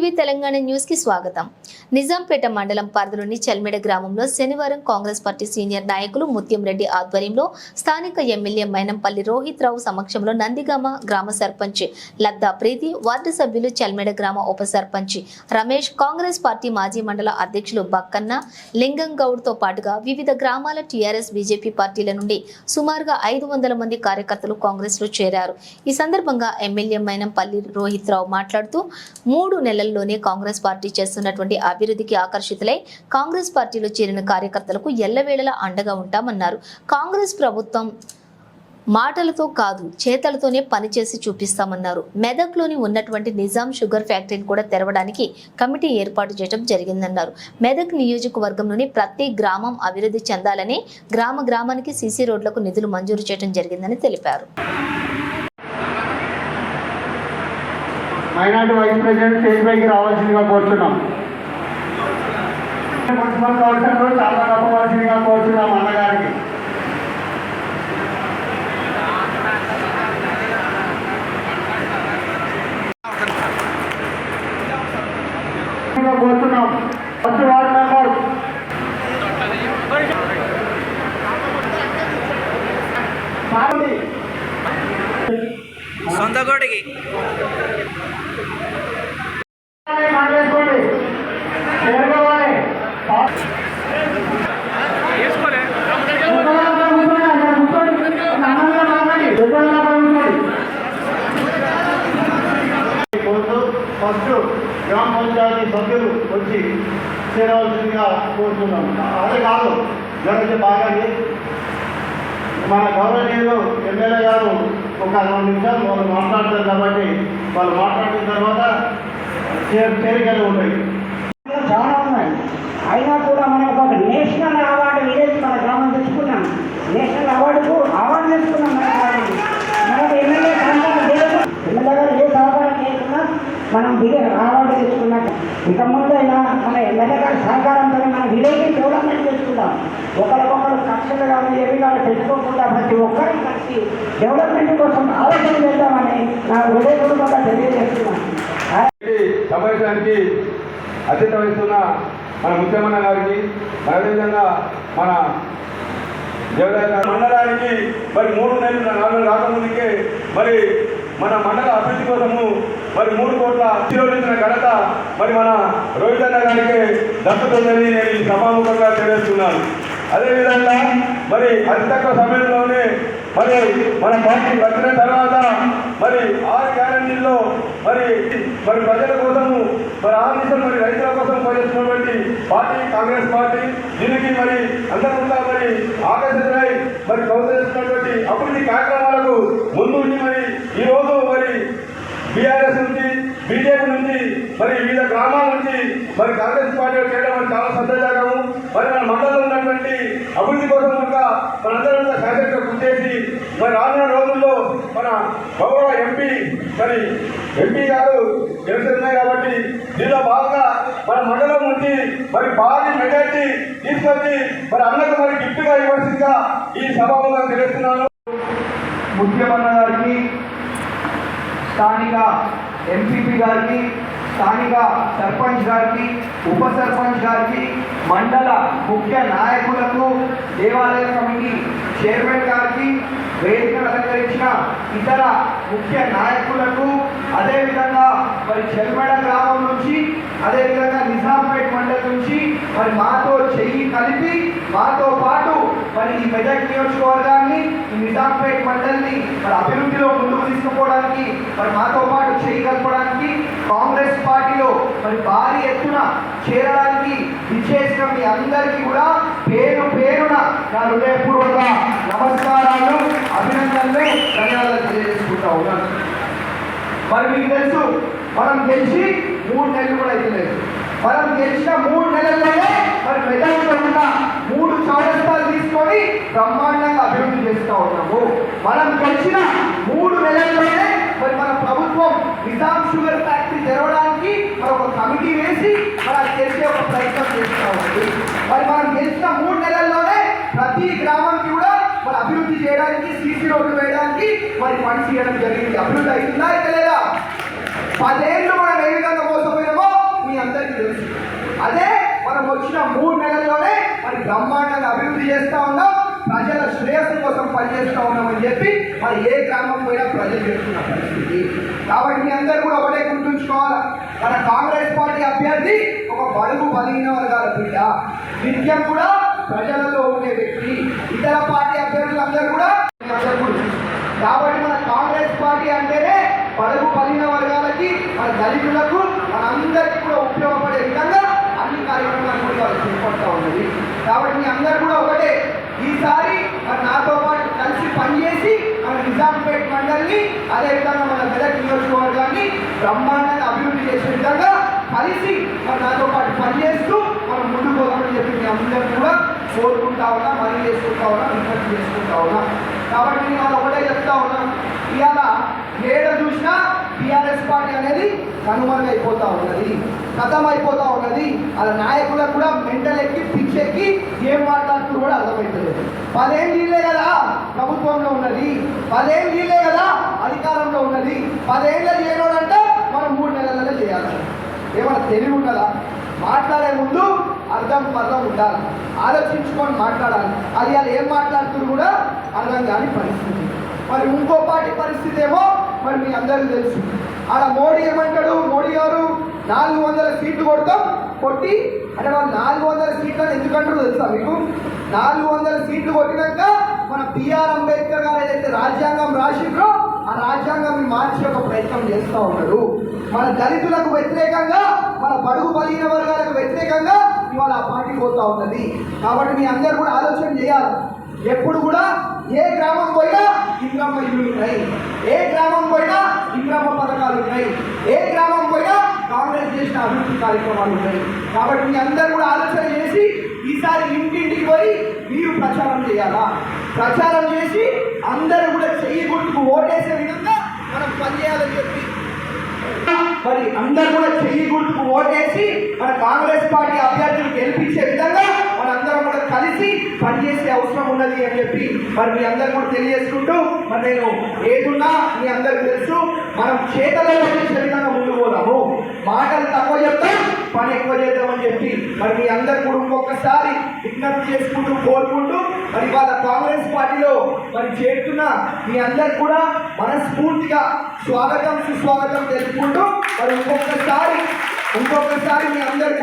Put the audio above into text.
TV Telangana news కి స్వాగతం నిజాంపేట మండలం పరిధిలోని చెల్మెడ గ్రామంలో శనివారం కాంగ్రెస్ పార్టీ సీనియర్ నాయకులు ముత్యం రెడ్డి ఆధ్వర్యంలో స్థానిక ఎమ్మెల్యే మైనంపల్లి రోహిత్ రావు సమక్షంలో నందిగామ గ్రామ సర్పంచ్ లద్దా ప్రీతి వార్డు సభ్యులు చెల్మెడ గ్రామ ఉప సర్పంచ్ రమేష్ కాంగ్రెస్ పార్టీ మాజీ మండల అధ్యక్షులు బక్కన్న లింగం పాటుగా వివిధ గ్రామాల టీఆర్ఎస్ బీజేపీ పార్టీల నుండి సుమారుగా ఐదు వందల మంది కార్యకర్తలు కాంగ్రెస్లో చేరారు. ఈ సందర్భంగా ఎమ్మెల్యే మైనంపల్లి రోహిత్ రావు మాట్లాడుతూ మూడు నెలల్లోనే కాంగ్రెస్ పార్టీ చేస్తున్నటువంటి అభివృద్ధికి ఆకర్షితులై కాంగ్రెస్ పార్టీలో చేరిన కార్యకర్తలకు ఎల్లవేళలా అండగా ఉంటామన్నారు. కాంగ్రెస్ ప్రభుత్వం మాటలతో కాదు చేతలతోనే పనిచేసి చూపిస్తామన్నారు. మెదక్లోని ఉన్నటువంటి నిజాం షుగర్ ఫ్యాక్టరీని కూడా తెరవడానికి కమిటీ ఏర్పాటు చేయడం జరిగిందన్నారు. మెదక్ నియోజకవర్గంలోని ప్రతి గ్రామం అభివృద్ధి చెందాలని గ్రామ గ్రామానికి సీసీ రోడ్లకు నిధులు మంజూరు చేయడం జరిగిందని తెలిపారు. మైనార్టీ వైస్ ప్రెసిడెంట్ స్టేజ్ పైకి రావాల్సిందిగా కోరుతున్నాం. మున్సిపల్ కౌన్సిలర్ చాలా కప్పవలసిందిగా కోరుతున్నాం అన్నగారికి కోరుతున్నాం ఫస్ట్ వార్డ్ మెంబర్ సొంత కోటికి ఫస్ట్ గ్రామ పంచాయతీ సభ్యులు వచ్చి చేరవలసిందిగా కోరుతున్నాం. అదే కాదు జరిగితే బాగా మన గౌరవనీయులు ఎమ్మెల్యే గారు ఒక రెండు నిమిషాలు వాళ్ళు మాట్లాడతారు కాబట్టి వాళ్ళు మాట్లాడిన తర్వాత చేరికలు ఉంటాయి. చాలా ఉన్నాయి. అయినా కూడా మనం ఒక నేషనల్ అవార్డు విలేజ్ మన గ్రామం తెచ్చుకున్నాం. నేషనల్ అవార్డుకు అవార్డు తెచ్చుకున్నాం మన గ్రామం మనకు ఎమ్మెల్యే సహకారం లేదు ఎమ్మెల్యే గారు ఏ సహకారం చేయకున్నా మనం విలే అవార్డు తెచ్చుకున్నాం ఇక ముందైనా మన ఎమ్మెల్యే గారి సహకారంతో మన విలేజ్ డెవలప్మెంట్ చేసుకుందాం ఒకరికొకరు కక్షలు కానీ ఏవి కానీ పెట్టుకోకుండా ప్రతి ఒక్కరి కలిసి డెవలప్మెంట్ కోసం ఆలోచన చేద్దామని నా హృదయపూర్వకంగా తెలియజేస్తున్నాను ఈ సమావేశానికి అధ్యక్షత వహిస్తున్న మన ముఖ్యమన్న గారికి అదేవిధంగా మన దేవదాయ మండలానికి మరి మూడు నెలలు నాలుగు రాకముందుకే మరి మన మండల అభివృద్ధి కోసము మరి మూడు కోట్ల ఆశీర్వదించిన ఘనత మరి మన రోహిత్ అన్న గారికి దక్కుతుందని నేను ఈ సభాముఖంగా తెలియజేస్తున్నాను. అదేవిధంగా మరి అతి తక్కువ సమయంలోనే మరి మన పార్టీ వచ్చిన తర్వాత మరి ఆరు గ్యారంటీల్లో మరి మరి ప్రజల కోసము మరి ఆఫీసులు మరి రైతుల కోసం పనిచేస్తున్నటువంటి పార్టీ కాంగ్రెస్ పార్టీ దీనికి మరి అందరూ మరి ఆకర్షితులై మరి ప్రోత్సహిస్తున్నటువంటి అభివృద్ధి కార్యక్రమాలకు ముందుండి మరి ఈ రోజు మరి బీఆర్ఎస్ నుంచి బీజేపీ నుంచి మరి వివిధ గ్రామాల నుంచి మరి కాంగ్రెస్ పార్టీ చేయడం మరి చాలా సంతోషకరము. మరి మన మండలంలో ఉన్నటువంటి అభివృద్ధి కోసం కనుక మనందరం కూడా శాసనసభ కృషి చేసి మరి రానున్న రోజుల్లో మన గౌరవ ఎంపీ మరి ఎంపీ గారు గెలుస్తున్నాయి కాబట్టి దీనిలో భాగంగా మన మండలం నుంచి మరి భారీ మెజార్టీ తీసుకొచ్చి మరి అన్నకు మరి గిఫ్ట్గా ఇవ్వాల్సిందిగా ఈ సభాముగా తెలుస్తున్నాను ముఖ్యమన్న గారికి స్థానిక ఎంపీపీ గారికి స్థానిక సర్పంచ్ గారికి ఉప సర్పంచ్ గారికి మండల ముఖ్య నాయకులకు దేవాలయ కమిటీ చైర్మన్ గారికి వేదికను అలంకరించిన ఇతర ముఖ్య నాయకులకు అదేవిధంగా మరి చెల్మడ గ్రామం నుంచి అదేవిధంగా నిజాంపేట్ మండలి నుంచి మరి మాతో చెయ్యి కలిపి మాతో పాటు మరి ఈ మెదక్ నియోజకవర్గాన్ని ఈ నిజాంపేట్ మండలిని మరి అభివృద్ధిలో ముందుకు తీసుకుపోవడానికి మరి మాతో పాటు చెయ్యి కలపడానికి కాంగ్రెస్ పార్టీలో మరి భారీ ఎత్తున చేరడానికి విచ్చేసిన మీ అందరికీ కూడా పేరు పేరున నా హృదయపూర్వక నమస్కారాలు అభినందనలు ధన్యవాదాలు తెలియజేసుకుంటా ఉన్నాను. మరి మీకు తెలుసు మనం గెలిచి మూడు నెలలు కూడా అయితలేదు మనం గెలిచిన మూడు నెలల్లోనే మరి మెదడులో ఉన్న మూడు చౌరస్తాలు తీసుకొని బ్రహ్మాండంగా అభివృద్ధి చేస్తూ ఉన్నాము. మనం గెలిచిన మూడు నెలల్లోనే మరి మన ప్రభుత్వం నిజాం షుగర్ ఫ్యాక్టరీ తెరవడానికి మరి ఒక కమిటీ వేసి మరి అది చేసే ఒక ప్రయత్నం చేస్తూ మరి మనం చేసిన మూడు నెలల్లోనే ప్రతి గ్రామానికి కూడా మరి అభివృద్ధి చేయడానికి సీసీ రోడ్లు వేయడానికి మరి ఫండ్స్ ఇవ్వడం జరిగింది. అభివృద్ధి అవుతుందా అయితే లేదా పదేళ్ళు మనం ఏ విధంగా మోసపోయినామో అదే మనం వచ్చిన మూడు నెలల్లోనే మరి బ్రహ్మాండంగా అభివృద్ధి చేస్తా ఉన్నాం. పనిచేస్తా ఉన్నామని చెప్పి మరి ఏ గ్రామం పోయినా ప్రజలు చెప్తున్న పరిస్థితి. కాబట్టి మీ అందరూ కూడా ఒకటే గుర్తుంచుకోవాలి. మన కాంగ్రెస్ పార్టీ అభ్యర్థి ఒక బడుగు బలిగిన వర్గాల బిడ్డ. నిత్యం కూడా ప్రజలలో ఉండే వ్యక్తి. ఇతర పార్టీ అభ్యర్థులందరూ కూడా అందరూ కూడా కాబట్టి మన కాంగ్రెస్ పార్టీ అంటేనే పలుగు పలిన వర్గాలకి మన దళితులకు మన కూడా ఉపయోగపడే విధంగా అన్ని కార్యక్రమాలు కూడా వాళ్ళు చేపడతా ఉన్నది కాబట్టి మీ అందరూ కూడా ఒకటే ఈసారి మరి నాతో పాటు కలిసి పనిచేసి మన నిజాంపేట్ మండలిని అదేవిధంగా మన మెదక్ బ్రహ్మాండాన్ని అభివృద్ధి చేసే విధంగా కలిసి మరి నాతో పాటు పనిచేస్తూ మనం ముందుకు పోదామని చెప్పి మీ అందరూ కూడా కోరుకుంటా ఉన్నా మనీ చేసుకుంటా ఉన్నా రిక్వెస్ట్ చేసుకుంటా ఉన్నా. కాబట్టి నేను అది ఒకటే చెప్తా ఉన్నా. ఇవాళ ఏడ చూసినా టీఆర్ఎస్ పార్టీ అనేది కనుమరుగైపోతా ఉన్నది కథం అయిపోతా ఉన్నది. అలా నాయకులకు కూడా మెంటల్ ఎక్కి పిచ్చెక్కి ఏం మాట్లాడుతూ కూడా అర్థమవుతుంది పదేం నీళ్ళే కదా ప్రభుత్వంలో ఉన్నది పదేం నీళ్ళే కదా అధికారంలో ఉన్నది పదేళ్ళ చేయనోడంటే మూడు నెలలలో చేయాలి. ఏమైనా తెలివి ఉండాలా మాట్లాడే ముందు అర్థం పర్థం ఉండాలి. ఆలోచించుకొని మాట్లాడాలి. అది వాళ్ళు ఏం మాట్లాడుతున్నారు కూడా అర్థం కాని పరిస్థితి. మరి ఇంకో పార్టీ పరిస్థితి ఏమో మరి మీ అందరికీ తెలుసు. ఆడ మోడీ ఏమంటాడు? మోడీ గారు నాలుగు వందల సీట్లు కొడతాం కొట్టి అంటే వాళ్ళు నాలుగు వందల సీట్లు అని ఎందుకంటారు తెలుసా మీకు? నాలుగు వందల సీట్లు కొట్టినాక మన పిఆర్ అంబేద్కర్ గారు ఏదైతే రాజ్యాంగం రాసిండ్రో ఆ రాజ్యాంగం మార్చే ఒక ప్రయత్నం చేస్తూ ఉన్నారు మన దళితులకు వ్యతిరేకంగా మన బడుగు బలిగిన వర్గాలకు వ్యతిరేకంగా ఇవాళ ఆ పార్టీ పోతా ఉన్నది. కాబట్టి మీ అందరు కూడా ఆలోచన చేయాలి. ఎప్పుడు కూడా ఏ గ్రామం పోయినా ఇంద్రమ్మ ఇల్లు ఉన్నాయి. ఏ గ్రామం పోయినా ఇంద్రమ్మ పథకాలు ఉన్నాయి. ఏ గ్రామం పోయినా కాంగ్రెస్ చేసిన అభివృద్ధి కార్యక్రమాలు ఉన్నాయి. కాబట్టి మీ అందరు కూడా ఆలోచన చేసి ఈసారి ఇంటింటికి పోయి మీరు ప్రచారం చేయాలా? ప్రచారం చేసి అందరూ కూడా చెయ్యి గుర్తుకు ఓటేసే విధంగా మనం పనిచేయాలని చెప్పి. మరి అందరూ కూడా చెయ్యి గుర్తుకు ఓటేసి మన కాంగ్రెస్ పార్టీ అభ్యర్థులు గెలిపించే విధంగా మనందరం కూడా కలిసి పనిచేసే అవసరం ఉన్నది అని చెప్పి మరి మీ అందరు కూడా తెలియజేసుకుంటూ మరి నేను ఏదున్నా మీ అందరికి తెలుసు మనం చేతలో చేసే విధంగా ముందు పోదాము. మాటలు తక్కువ చెప్తాం పని ఎక్కువ చేద్దామని చెప్పి మరి మీ అందరు కూడా ఇంకొకసారి విజ్ఞప్తి చేసుకుంటూ కోరుకుంటూ మరి వాళ్ళ కాంగ్రెస్ పార్టీలో మరి చేరుతున్న మీ అందరు కూడా మనస్ఫూర్తిగా స్వాగతం సుస్వాగతం తెలుపుకుంటూ మరి ఇంకొకసారి ఇంకొకసారి మీ అందరు కూడా